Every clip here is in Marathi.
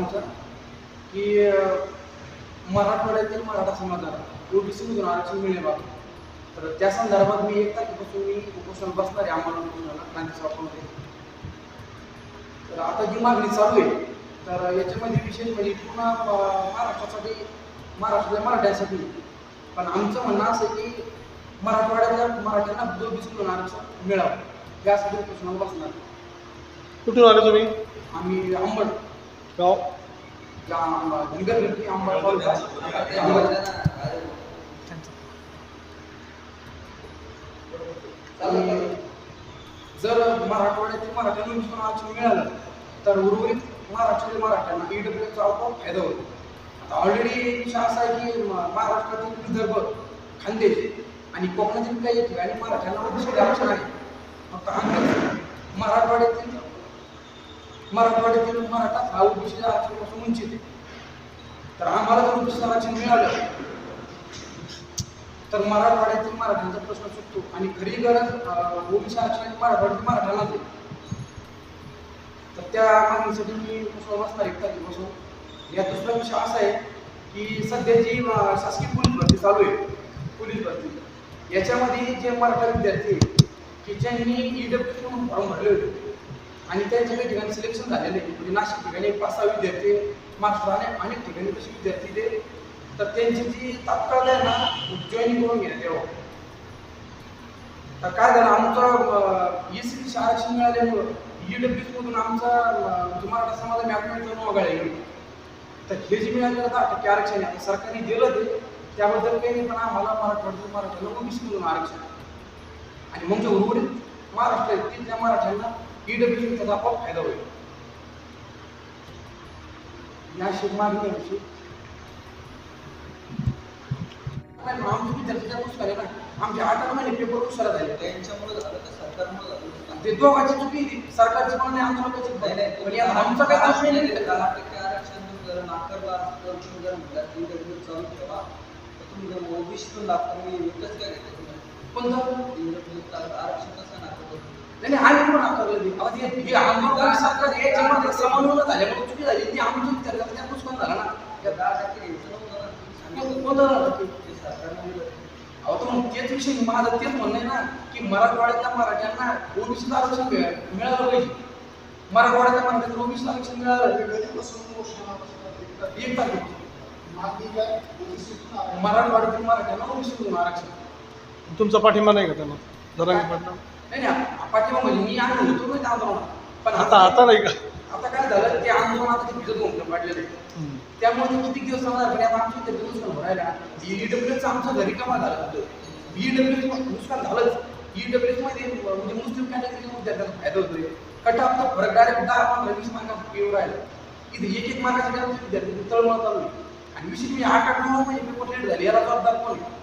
आमचा की मराठवाड्यातील मराठा समाजाला ओबीसी मधून आरक्षण मिळेबाबत तर त्या संदर्भात मी एक तारखेपासून मी उपोषण बसणार आहे आम्हाला उपोषणाला क्रांती चौकामध्ये. तर आता जी मागणी चालू आहे तर याच्यामध्ये विशेष म्हणजे पूर्ण महाराष्ट्रासाठी महाराष्ट्रातल्या मराठ्यांसाठी. पण आमचं म्हणणं असं आहे की मराठवाड्यातल्या मराठ्यांना ओबीसी मधून आरक्षण मिळावं. यासाठी उपोषणाला बसणार. कुठून आले तुम्ही? आम्ही अंबड. गाव जर मराठवाड्यातील मराठ्यांना विषय आरक्षण मिळालं तर उर्वरित महाराष्ट्रातील मराठ्यांना ईडब्ल्यूचा आपोआप फायदा होतो आता ऑलरेडी विषय असा आहे की महाराष्ट्रातील विदर्भ खानदेश आणि कोकणातील काही ठिकाणी मराठ्यांना आरक्षण आहे फक्त मराठवाड्यातील मराठवाड्यातील मराठा हा ओबीसी आरक्षणापासून वंचित आहे. तर आम्हाला जर ओबीसी आरक्षण मिळालं तर मराठवाड्यातील मराठ्यांचा प्रश्न सुटतो आणि खरी गरज ओबीसी आरक्षण मराठवाड्यातील मराठ्यांनाच आहे. तर त्या मागणीसाठी मी पुष्पा बसणार एक तारखेपासून या दुसरा विषय असा आहे की सध्याची शासकीय पोलीस भरती चालू आहे पोलीस भरती याच्यामध्ये जे मराठा विद्यार्थी आहेत, की ज्यांनी ईडब्ल्यू म्हणून फॉर्म भरले होते आणि त्यांच्या काही ठिकाणी सिलेक्शन झालेले आहे. म्हणजे नाशिक ठिकाणी पाच सहा विद्यार्थी महाराष्ट्राने अनेक ठिकाणी तसे विद्यार्थी ते तर त्यांची जी तात्काळ आहे ना जॉईनिंग करून घेण्यात यावं. तर काय झालं आमचं एस सी आरक्षण मिळाल्यामुळं ईडब्ल्यू मधून आमचा मराठा समाज मॅथमॅटिक्स वगळले तर हे जे मिळालेलं दहा टक्के आरक्षण आहे? सरकारने दिलं ते त्याबद्दल काही नाही पण आम्हाला मराठवाड्यातून मराठ्याला ओबीसी मधून आरक्षण आणि मग जे उर्वरित महाराष्ट्र आहेत तिथल्या मराठ्यांना ईडब्ल्यू त्याचा आपोआप फायदा होईल. या शेत मागण्याविषयी ना आमचे आठ महिने पेपर हुशार झाले. त्यांच्यामुळे झालं तर सरकारमुळे झालं. ते दोघांची चुकी सरकारची पण नाही. आंदोलकाची पण नाही. आमचा काही दोष नाही दहा टक्के आरक्षण जर नाकारला तुम्ही जर म्हटलं चालू ठेवा. तर तुम्ही जर ओबीसीतून लागतो मी काय घेतो नाकारलं हे- आंदोलन सरकार हे जेव्हा समानवलं झाल्यामुळे चुकी झाली ती आमची विचार विद्यार्थी त्या नुकसान झाला. ना त्या दहा टक्के कोणतं अहो तर मग तेच विषय माझं तेच म्हणणं आहे ना की मराठवाड्यातल्या मराठ्यांना ओबीसी आरक्षण मिळालं पाहिजे. मराठवाड्यातल्या मराठ्यांना ओबीसी आरक्षण मिळालं. एक तारखेपासून मराठवाड्यातील मराठ्यांना ओबीसी आरक्षण. तुमचा पाठिंबा नाही का त्यांना? जरांगे पाटील नाही नाही पाठिंबा म्हणजे मी आम्ही होतो नाही त्या आंदोलनात पण आता आता नाही का? आता काय झालं ते आंदोलन आता ते भिजत होऊन पडलेलं आहे. त्यामुळे ते किती दिवस चालणार पण आता आमच्या इथे नुकसान भरायला ईडब्ल्यूचं आमचं घरी कामा झालं होतं. ईडब्ल्यू नुकसान झालंच. ईडब्ल्यू मध्ये म्हणजे मुस्लिम कॅटेगरी विद्यार्थ्यांना फायदा होतोय. कटापचा फरक डायरेक्ट दहा पंधरा वीस मार्कात येऊ राहिला. इथे एक एक मार्काच्या विद्यार्थी तळमळ चालू आहे आणि विशेष मी आठ आठ नऊ महिने पेपर लेट झाले. याला जबाबदार कोण आहे?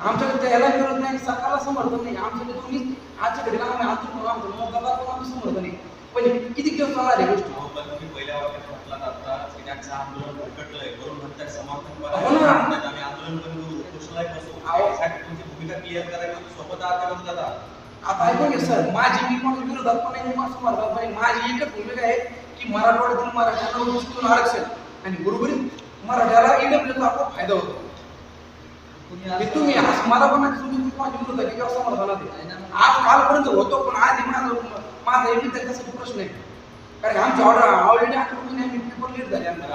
आमच्याकडे तर याला विरोध नाही सरकारला समर्थन नाही. आमच्याकडे दोन्ही आजच्या घडीला आम्ही आंदोलन आमचं मतदाराला पण आम्ही समर्थन नाही. पण किती दिवस चालणार आहे गोष्टी? पण तुम्ही पहिल्या वाक्यात म्हटलात आता की त्यांचं आंदोलन भरकटलंय. म्हणतात समर्थन हो आम्ही आंदोलन करून घेऊ उपोषणालाही बसू. अहो. यासाठी तुमची भूमिका क्लिअर करायला सोबत आहात का दादा आता? ऐकून घे सर. माझी मी कोणाच्या विरोधात पण नाही माझं समर्थन पण नाही. माझी एकच भूमिका आहे की मराठवाड्यातील मराठ्यांना ओबीसीतून आरक्षण. आणि बरोबरीत मराठ्याला ईडब्ल्यूचा आपोआप फायदा होतो. तुम्ही हे असं- तुम्ही आज मला पण माझ्या विरोधात आहे किंवा समर्थनात आहे. नाही ना. आज कालपर्यंत होतो पण आज माझं माझा एक विद्यार्थ्यासाठी प्रश्न आहे कारण की आमच्या ऑर्डर ऑलरेडी आठवडून आम्ही पेपर लेट झाले आमचे.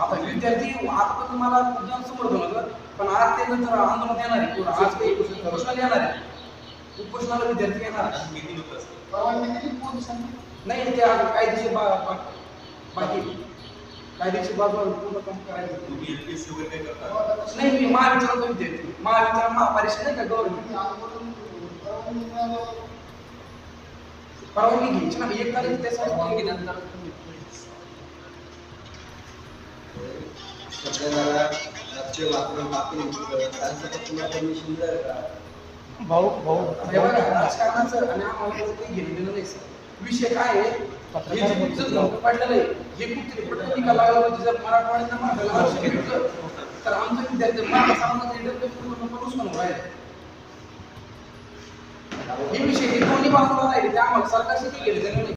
आता विद्यार्थी आता पण मला खूप जण समर्थन होतं पण आज ते नंतर आंदोलनात येणार आहे किंवा आज ते उपोषणाला येणार आहे. उपोषणाला विद्यार्थी येणार किती लोक असतात? नाही त्या कायदेशीर बा- बा- बाकी. कायदेशीर बाजू पूर्ण काम करायचं. तुम्ही एलपीएससी वगैरे काय करता? नाही मी महावितरणचा विद्यार्थी महावितरण महापरिषद नाही का गव्हर्नमेंट परवानगी घ्यायची. ना एक तारीख त्यासाठी परवानगी नंतर त्यांचं तुला परमिशन का? भाऊ भाऊ. हे बघा, राजकारणाचं आणि आम्हाला काही घेणं देणं नाही सर. विषय काय आहे? हे जे पडलेलं आहे हे खूप तरी पटकन निकाल लागला पाहिजे जर मराठवाड्यात मराठाला आरक्षण भेटलं तर आमचं विद्यार्थी मराठा समाजाचं इंटरव्ह्यू पूर्ण नुकसान व्हायला हे विषय हे कोणी बाजूला राहिले. ते आम्हाला सरकारसाठी गेले